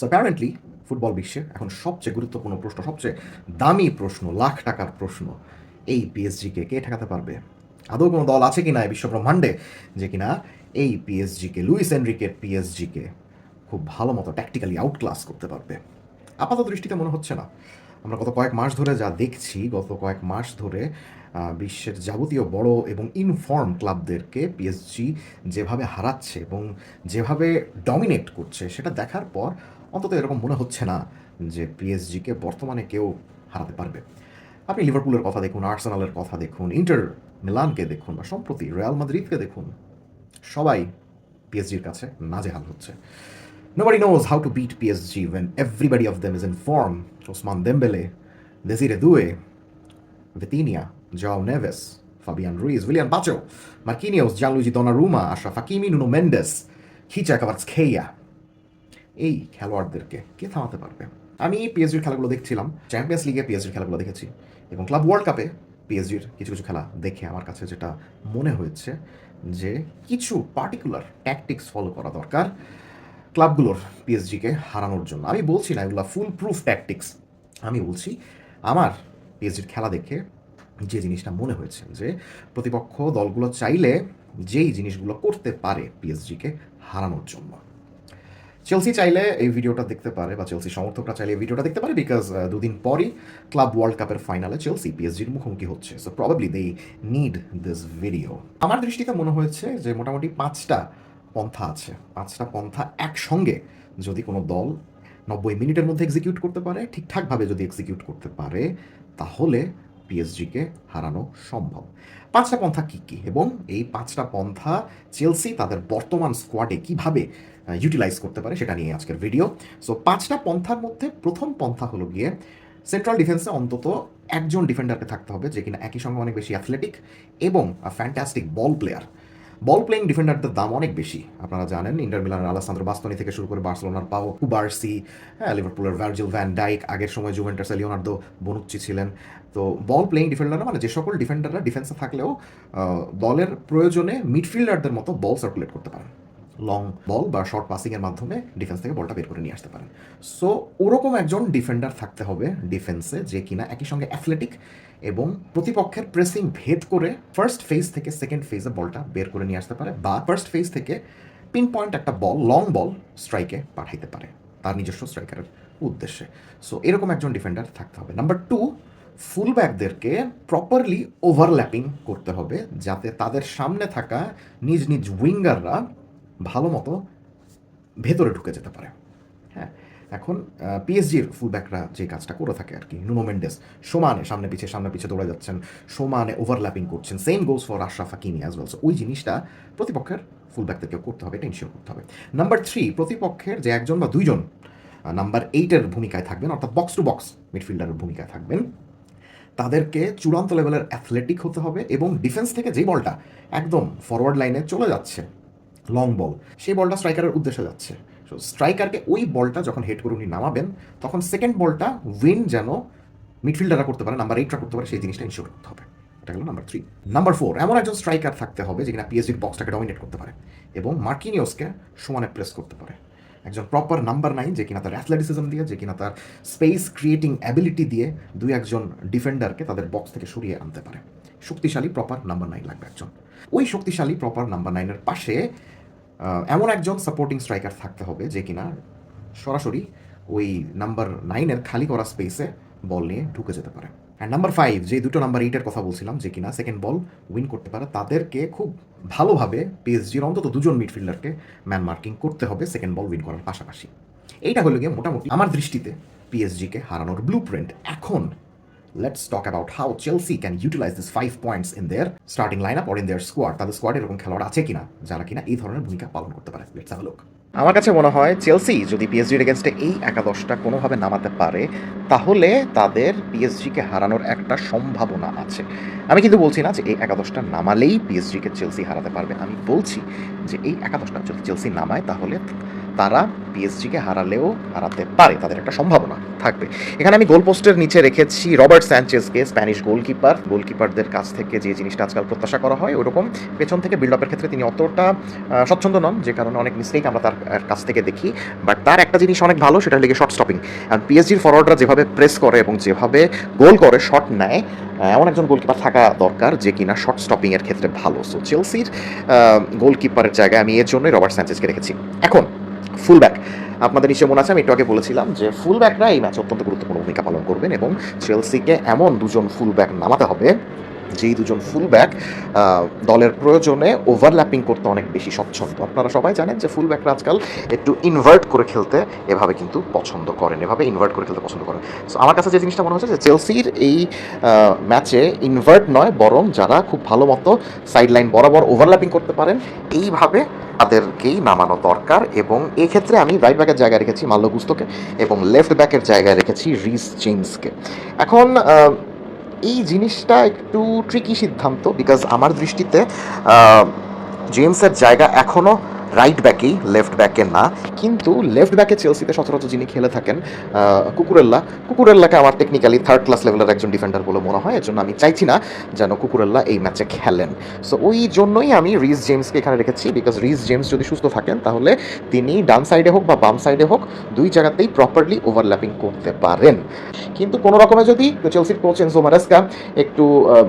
Apparently football বিশ্বে এখন সবচেয়ে গুরুত্বপূর্ণ প্রশ্ন, সবচেয়ে দামি প্রশ্ন, লাখ টাকার প্রশ্ন, এই পিএসজিকে কে ঠেকাতে পারবে? আদৌ কোনো দল আছে কি না এই বিশ্ব ব্রহ্মাণ্ডে যে কিনা এই পিএসজিকে লুইস এনরিকের পিএসজিকে খুব ভালো মতো ট্যাকটিক্যালি আউটক্লাস করতে পারবে। আপাত দৃষ্টিতে মনে হচ্ছে না। আমরা গত কয়েক মাস ধরে যা দেখছি, গত কয়েক মাস ধরে বিশ্বের যাবতীয় বড় এবং ইনফর্ম ক্লাবদেরকে পিএসজি যেভাবে হারাচ্ছে এবং যেভাবে ডমিনেট করছে, সেটা দেখার পর অন্তত এরকম মনে হচ্ছে না যে পিএসজিকে বর্তমানে কেউ হারাতে পারবে। আপনি লিভারপুলের কথা দেখুন আর্সেনালের কথা দেখুন ইন্টার মিলানকে দেখুন বা সম্প্রতি রিয়াল মাদ্রিদকে দেখুন, সবাই পিএসজির কাছে নাজেহাল হচ্ছে। Nobody knows how to beat PSG when everybody of them is in form. Osman Dembele, Desire Due, Vitinha, Joao Neves, Fabian Ruiz, William Pacho, Marquinhos, Gianluigi Donnarumma, Ashraf Hakimi, Nuno Mendes, Hicha Kvaratskhelia. এই খেলোয়াড়দেরকে কে থামাতে পারবে আমি পিএসজির খেলাগুলো দেখছিলাম champions লিগে পিএসজির খেলাগুলো দেখেছি এবং ক্লাব ওয়ার্ল্ড কাপে পিএসজির কিছু কিছু খেলা দেখে আমার কাছে যেটা মনে হয়েছে যে কিছু পার্টিকুলার ট্যাকটিক্স ফলো করা দরকার ক্লাবগুলোর পিএসজিকে হারানোর জন্য। আমি বলছি না, এগুলো ফুল প্রুফ ট্যাকটিক্স আমি বলছি, আমার পিএসজির খেলা দেখে যে জিনিসটা মনে হয়েছে যে, প্রতিপক্ষ দলগুলো চাইলে যেই জিনিসগুলো করতে পারে পিএসজিকে হারানোর জন্য। চেলসি চাইলে এই ভিডিওটা দেখতে পারে, বা চেলসি সমর্থকরা চাইলে এই ভিডিওটা দেখতে পারে বিকজ দুদিন পরই ক্লাব ওয়ার্ল্ড কাপের ফাইনালে চেলসি পিএসজির মুখোমুখি হচ্ছে। So probably they need this video আমার দৃষ্টিতে মনে হয়েছে যে, মোটামুটি পাঁচটা পন্থা আছে। পাঁচটা পন্থা একসঙ্গে যদি কোনো দল নব্বই মিনিটের মধ্যে এক্সিকিউট করতে পারে, ঠিকঠাকভাবে যদি এক্সিকিউট করতে পারে, তাহলে পিএসজিকে হারানো সম্ভব। পাঁচটা পন্থা কী কী? এবং এই পাঁচটা পন্থা চেলসি তাদের বর্তমান স্কোয়াডে কীভাবে ইউটিলাইজ করতে পারে সেটা নিয়ে আজকের ভিডিও সো পাঁচটা পন্থার মধ্যে প্রথম পন্থা হলো গিয়ে সেন্ট্রাল ডিফেন্সে অন্তত একজন ডিফেন্ডারকে থাকতে হবে, যে কিনা একই সঙ্গে অনেক বেশি অ্যাথলেটিক এবং fantastic ball player ball playing ডিফেন্ডারদের দাম অনেক বেশি। আপনারা জানেন, ইন্টার মিলানের আলাসান্দ্র বাস্তনি থেকে শুরু করে বার্সেলোনার পাও কুবার্সি হ্যাঁ লিভারপুলের ভার্জিল ভ্যান ডাইক, আগের সময় জুভেন্টাসে লিওনার্দো বনুচ্চি ছিলেন। তো বল প্লেইং ডিফেন্ডাররা মানে যে সকল ডিফেন্ডাররা ডিফেন্সে থাকলেও দলের প্রয়োজনে মিডফিল্ডারদের মতো বল সার্কুলেট করতে পারেন। লং বল বা শর্ট পাসিংয়ের মাধ্যমে ডিফেন্স থেকে বলটা বের করে নিয়ে আসতে পারেন। সো ওরকম একজন ডিফেন্ডার থাকতে হবে ডিফেন্সে যে কিনা একই সঙ্গে অ্যাথলেটিক এবং প্রতিপক্ষের প্রেসিং ভেদ করে ফার্স্ট ফেজ থেকে সেকেন্ড ফেজে বলটা বের করে নিয়ে আসতে পারে বা ফার্স্ট ফেজ থেকে পিন পয়েন্ট একটা বল লং বল স্ট্রাইকে পাঠাইতে পারে তার নিজস্ব স্ট্রাইকারের উদ্দেশ্যে। সো এরকম একজন ডিফেন্ডার থাকতে হবে। নাম্বার টু ফুল ব্যাকদেরকে প্রপারলি ওভারল্যাপিং করতে হবে যাতে তাদের সামনে থাকা নিজ নিজ উইঙ্গাররা ভালো মতো ভেতরে ঢুকে যেতে পারে। হ্যাঁ এখন পিএসজির ফুলব্যাকরা যে কাজটা করে থাকে আর কি নুনো মেন্ডেস সমানে সামনে পিছিয়ে সামনে পিছিয়ে দৌড়ে যাচ্ছেন, সমানে ওভারল্যাপিং করছেন same goes for Achraf Hakimi as well ওই জিনিসটা প্রতিপক্ষের ফুলব্যাকদেরকেও করতে হবে, এটা ইনশিওর করতে হবে। নাম্বার থ্রি প্রতিপক্ষের যে একজন বা দুইজন নাম্বার এইটের ভূমিকায় থাকবেন, অর্থাৎ বক্স টু বক্স মিডফিল্ডারের ভূমিকায় থাকবেন, তাদেরকে চূড়ান্ত লেভেলের অ্যাথলেটিক হতে হবে এবং ডিফেন্স থেকে যেই বলটা একদম ফরওয়ার্ড লাইনে চলে যাচ্ছে। লং বল সেই বলটা স্ট্রাইকারের উদ্দেশ্যে যাচ্ছে। সো স্ট্রাইকারকে ওই বলটা যখন হেড করে উনি নামাবেন, তখন সেকেন্ড বলটা উইন যেন মিডফিল্ডাররা করতে পারে নাম্বার এইটরা করতে পারে, সেই জিনিসটা ইনশিওর করতে হবে। এটা হলো নাম্বার থ্রি নাম্বার ফোর এমন একজন স্ট্রাইকার থাকতে হবে যে কিনা পিএসজির বক্সটাকে ডমিনেট করতে পারে এবং মার্কিনিওসকে সমানে প্রেস করতে পারে। একজন প্রপার নাম্বার নাইন যে কিনা তার অ্যাথলেটিসিজম দিয়ে, যে কিনা তার স্পেস ক্রিয়েটিং অ্যাবিলিটি দিয়ে দুই একজন ডিফেন্ডারকে তাদের বক্স থেকে সরিয়ে আনতে পারে। শক্তিশালী প্রপার নাম্বার নাইন লাগবে একজন। ওই শক্তিশালী প্রপার নাম্বার নাইনের পাশে এমন একজন সাপোর্টিং স্ট্রাইকার থাকতে হবে যে কিনা সরাসরি ওই নাম্বার নাইনের খালি করা স্পেসে বল নিয়ে ঢুকে যেতে পারে। অ্যান্ড নাম্বার ফাইভ যে দুটো নাম্বার এইটের কথা বলছিলাম যে কিনা সেকেন্ড বল উইন করতে পারে, তাদেরকে খুব ভালোভাবে পিএসজির অন্তত দুজন মিডফিল্ডারকে ম্যান মার্কিং করতে হবে সেকেন্ড বল উইন করার পাশাপাশি। এইটা হলো গিয়ে মোটামুটি আমার দৃষ্টিতে পিএসজিকে হারানোর ব্লু প্রিন্ট এখন let's talk about how Chelsea can utilise this five points in their starting line up or in their squad তাদের স্কোয়াড এরকম খেলোয়াড় আছে কিনা, যারা কিনা এই ধরনের ভূমিকা পালন করতে পারে? লেটস হ্যাভ লুক আমার কাছে মনে হয় চেলসি যদি পিএসজির এগেনস্টে এই একাদশটা কোনোভাবে নামাতে পারে, তাহলে তাদের পিএসজিকে হারানোর একটা সম্ভাবনা আছে। আমি কিন্তু বলছি না যে এই একাদশটা নামালেই পিএসজিকে চেলসি হারাতে পারবে। আমি বলছি যে এই একাদশটা যদি চেলসি নামায়, তাহলে তারা পিএসজিকে হারালেও হারাতে পারে, তাদের একটা সম্ভাবনা থাকবে। এখানে আমি গোল পোস্টের নিচে রেখেছি রবার্ট স্যাঞ্চেজকে স্প্যানিশ গোলকিপার। গোলকিপারদের কাছ থেকে যে জিনিসটা আজকাল প্রত্যাশা করা হয়, ওরকম পেছন থেকে বিল্ড আপের ক্ষেত্রে তিনি অতটা স্বচ্ছন্দ নন, যে কারণে অনেক মিস্টেক আমরা তার কাছ থেকে দেখি। বাট তার একটা জিনিস অনেক ভালো, সেটা লেগে শর্ট স্টপিং আর পিএসজির ফরওয়ার্ডরা যেভাবে প্রেস করে এবং যেভাবে গোল করে শট নেয় এমন একজন গোলকিপার থাকা দরকার যে কিনা শর্ট স্টপিংয়ের ক্ষেত্রে ভালো। সো চেলসির গোলকিপারের জায়গায় আমি এর জন্যই রবার্ট স্যাঞ্চেজকে রেখেছি। এখন ফুলব্যাক আপনাদের নিশ্চয় মনে আছে, আমি একটু আগে বলেছিলাম যে ফুলব্যাকরা এই ম্যাচে অত্যন্ত গুরুত্বপূর্ণ ভূমিকা পালন করবেন এবং চেলসিকে এমন দুজন ফুলব্যাক নামাতে হবে যেই দুজন ফুলব্যাক দলের প্রয়োজনে ওভারল্যাপিং করতে অনেক বেশি স্বচ্ছন্দ। আপনারা সবাই জানেন যে ফুলব্যাকরা আজকাল একটু ইনভার্ট করে খেলতে এভাবে কিন্তু পছন্দ করেন, এভাবে ইনভার্ট করে খেলতে পছন্দ করেন। সো আমার কাছে যে জিনিসটা মনে হচ্ছে যে চেলসির এই ম্যাচে ইনভার্ট নয়, বরং যারা খুব ভালো মতো সাইড লাইন বরাবর ওভারল্যাপিং করতে পারেন, এইভাবে তাদেরকেই নামানো দরকার এবং এক্ষেত্রে আমি রাইট ব্যাকের জায়গায় রেখেছি মাল্লো গুস্তকে এবং লেফট ব্যাকের জায়গায় রেখেছি রিস জেমসকে। এখন এই জিনিসটা একটু ট্রিকি সিদ্ধান্ত বিকজ আমার দৃষ্টিতে জেমসের জায়গা এখনও রাইট ব্যাকেই লেফট ব্যাকে না। কিন্তু লেফট ব্যাকে চেলসিতে সচরাচর যিনি খেলে থাকেন কুকুরেল্লা, কুকুরেল্লাকে আমার টেকনিক্যালি থার্ড ক্লাস লেভেলের একজন ডিফেন্ডার বলে মনে হয়। এর জন্য আমি চাইছি না যেন কুকুরেল্লা এই ম্যাচে খেলেন। সো ওই জন্যই আমি রিস জেমসকে এখানে রেখেছি। বিকজ রিস জেমস যদি সুস্থ থাকেন, তাহলে তিনি ডান সাইডে হোক বা বাম সাইডে হোক, দুই জায়গাতেই প্রপারলি ওভারল্যাপিং করতে পারেন। কিন্তু কোনো রকমে যদি চেলসির কোচ এনজো মারেস্কা একটু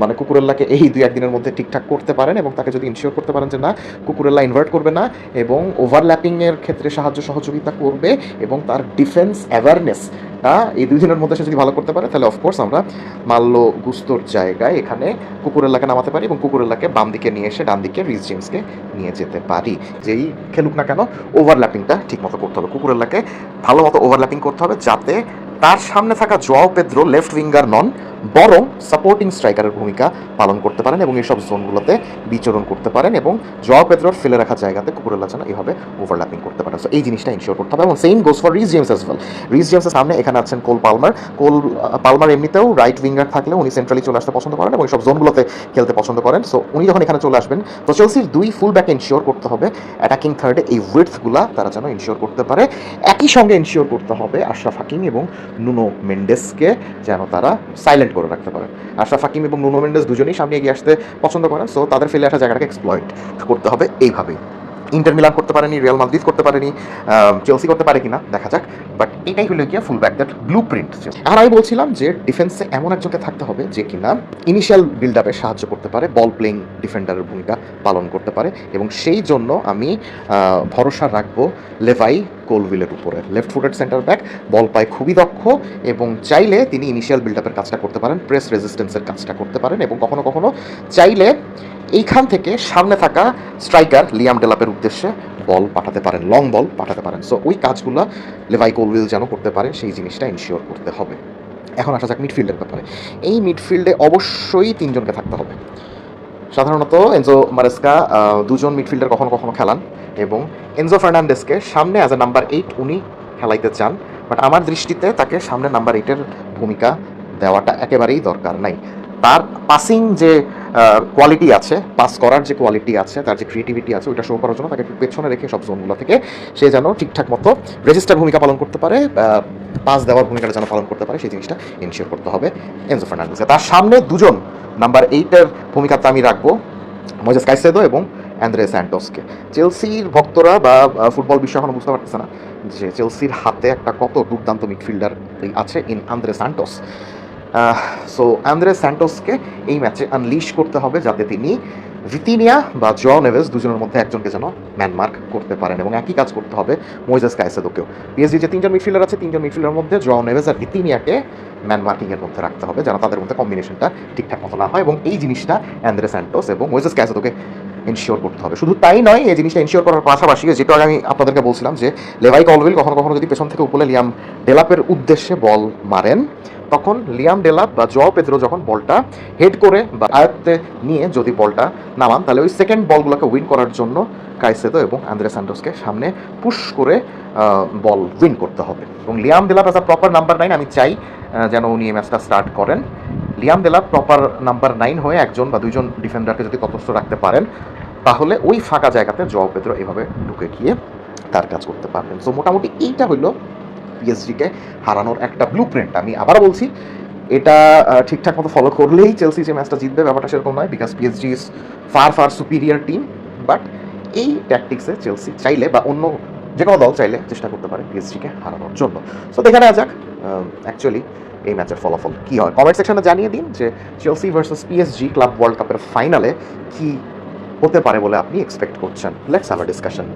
মানে কুকুরেল্লাকে এই দুই একদিনের মধ্যে ঠিকঠাক করতে পারেন এবং তাকে যদি ইনশিওর করতে পারেন যে না, কুকুরেল্লা ইনভার্ট করবে না এবং ওভারল্যাপিংয়ের ক্ষেত্রে সাহায্য সহযোগিতা করবে এবং তার ডিফেন্স অ্যাওয়ারনেসটা এই দুই দিনের মধ্যে সে যদি ভালো করতে পারে, তাহলে অফকোর্স আমরা মাল্য গুস্তর জায়গায় এখানে কুকুর কুকুরেল্লাকে নামাতে পারি এবং কুকুর কুকুরেল্লাকে বাম দিকে নিয়ে এসে ডান দিকে রিস জেমসকে নিয়ে যেতে পারি। যেই খেলুক না কেন, ওভারল্যাপিংটা ঠিক মতো করতে হবে। কুকুরেল্লাকে ভালো মতো ওভারল্যাপিং করতে হবে যাতে তার সামনে থাকা জোয়াও পেদ্রো লেফট উইঙ্গার নন, বরং সাপোর্টিং স্ট্রাইকারের ভূমিকা পালন করতে পারেন এবং এইসব জোনগুলোতে বিচরণ করতে পারেন এবং জোয়াও পেদ্রোর ফেলে রাখা জায়গাতে কুকুরেল্লা যেন এইভাবে ওভারল্যাপিং করতে পারেন সো এই জিনিসটা ইনশিওর করতে হবে এবং same goes for Reece James as well Reece জেমসের সামনে এখানে আছেন কোল পালমার কোল পালমার এমনিতেও রাইট উইঙ্গার থাকলে উনি সেন্ট্রালি চলে আসতে পছন্দ করেন এবং এইসব জোনগুলোতে খেলতে পছন্দ করেন। সো উনি যখন এখানে চলে আসবেন, তো চেলসির দুই ফুল ব্যাক ইনশিওর করতে হবে। অ্যাটাকিং থার্ডে এই উইথগুলা তারা যেন ইনশিওর করতে পারে। একই সঙ্গে ইনশিওর করতে হবে আশরাফ হাকিম এবং নুনো মেন্ডেসকে যেন তারা সাইলেন্ট করে রাখতে পারে। আশরাফ হাকিম এবং নুনো মেন্ডেস দুজনেই সামনে এগিয়ে আসতে পছন্দ করেন সো তাদের ফেলে আসা জায়গাটাকে এক্সপ্লয়েট করতে হবে এইভাবেই। ইন্টার মিলান করতে পারেনি, রিয়াল মাদ্রিদ করতে পারেনি চেলসি করতে পারে কিনা, দেখা যাক। বাট এটাই হলো গিয়া full back that blueprint আর আমি বলছিলাম যে ডিফেন্সে এমন একজনকে থাকতে হবে যে কিনা ইনিশিয়াল বিল্ড আপে সাহায্য করতে পারে বল প্লেইং ডিফেন্ডারের ভূমিকা পালন করতে পারে, এবং সেই জন্য আমি ভরসা রাখব লেভাই কোলভিলের উপরে। Left footed centre back ball পায় খুবই দক্ষ, এবং চাইলে তিনি ইনিশিয়াল বিল্ড আপের কাজটা করতে পারেন প্রেস রেজিস্ট্যান্সের কাজটা করতে পারেন, এবং কখনো কখনো চাইলে এইখান থেকে সামনে থাকা স্ট্রাইকার লিয়াম ডেলাপের উদ্দেশ্যে বল পাঠাতে পারেন লং বল পাঠাতে পারেন। সো ওই কাজগুলো লেভাই কোলভিল যেন করতে পারে, সেই জিনিসটা ইনশিওর করতে হবে। এখন আসা যাক মিডফিল্ডের ব্যাপারে। এই মিডফিল্ডে অবশ্যই তিনজনকে থাকতে হবে। সাধারণত এনজো মারেস্কা দুজন মিডফিল্ডার কখনো কখনো খেলান এবং এনজো ফার্নান্ডেসকে সামনে অ্যাজ এ নাম্বার এইট উনি খেলাইতে চান বাট আমার দৃষ্টিতে তাকে সামনে নাম্বার এইটের ভূমিকা দেওয়াটা একেবারেই দরকার নাই। তার পাসিং যে কোয়ালিটি আছে পাস করার যে কোয়ালিটি আছে, তার যে ক্রিয়েটিভিটি আছে, ওইটা শো করার জন্য তাকে একটু পেছনে রেখে সব জোনগুলো থেকে সে যেন ঠিকঠাক মতো রেজিস্টার ভূমিকা পালন করতে পারে পাস দেওয়ার ভূমিকাটা যেন পালন করতে পারে, সেই জিনিসটা ইনশিওর করতে হবে এনজো ফার্নান্ডেসকে তার সামনে দুজন নাম্বার এইটের ভূমিকাতে আমি রাখব মজেস কাইসেদো এবং অ্যান্দ্রে স্যান্টোসকে। চেলসির ভক্তরা বা ফুটবল বিশ্ব এখনও বুঝতে পারতেছে না যে চেলসির হাতে একটা কত দুর্দান্ত মিডফিল্ডার আছে in Andre Santos. So Andre স্যান্টোসকে এই ম্যাচে আনলিশ করতে হবে যাতে তিনি ভিতিনিয়া বা জ নেভেস দুজনের মধ্যে একজনকে যেন ম্যানমার্ক করতে পারেন এবং একই কাজ করতে হবে মইজেস কাইসেদোকেও পিএসজি যে তিনজন মিডফিল্ডার আছে, তিনজন মিডফিল্ডারের মধ্যে জ নেভেস আর ভিতিনিয়াকে ম্যানমার্কিংয়ের মধ্যে রাখতে হবে যেন তাদের মধ্যে কম্বিনেশনটা ঠিকঠাক মতো না হয় এবং এই জিনিসটা অ্যান্দ্রে স্যান্টোস এবং মইজেস ক্যাসেদোকে এনশিওর করতে হবে। শুধু তাই নয়, এই জিনিসটা এনশিওর করার পাশাপাশি, যেটা আমি আপনাদেরকে বলছিলাম যে লেভাই কলভিল কখনো কখনো যদি পেছন থেকে উপলে লিয়াম ডেলাপের উদ্দেশ্যে বল মারেন, তখন লিয়াম ডেলাপ বা জও পেদ্রো যখন বলটা হেড করে বা আয়ত্তে নিয়ে যদি বলটা নামান, তাহলে ওই সেকেন্ড বলগুলোকে উইন করার জন্য কাইসেদো এবং আন্দ্রে স্যান্টোসকে সামনে পুশ করে বল উইন করতে হবে। এবং Liam Delap as a proper number nine আমি চাই যেন উনি এই ম্যাচটা স্টার্ট করেন। Liam Delap proper number nine হয়ে একজন বা দুইজন ডিফেন্ডারকে যদি তটস্থ রাখতে পারেন তাহলে ওই ফাঁকা জায়গাতে জও পেদ্রো এভাবে ঢুকে গিয়ে তার কাজ করতে পারবেন। সো মোটামুটি এইটা হইল পিএসজিকে হারানোর একটা ব্লু প্রিন্ট আমি আবার বলছি, এটা ঠিকঠাক মতো ফলো করলেই চেলসি যে ম্যাচটা জিতবে ব্যাপারটা সেরকম নয় because PSG is far far superior team but এই ট্যাকটিক্সে চেলসি চাইলে বা অন্য যে কোনো দল চাইলে চেষ্টা করতে পারে পিএসজিকে হারানোর জন্য। সো দেখে নেওয়া যাক অ্যাকচুয়ালি এই ম্যাচের ফলাফল কী হয়। কমেন্ট সেকশনে জানিয়ে দিন যে Chelsea versus PSG club world কাপের ফাইনালে কি হতে পারে বলে আপনি এক্সপেক্ট করছেন। Let's have discussion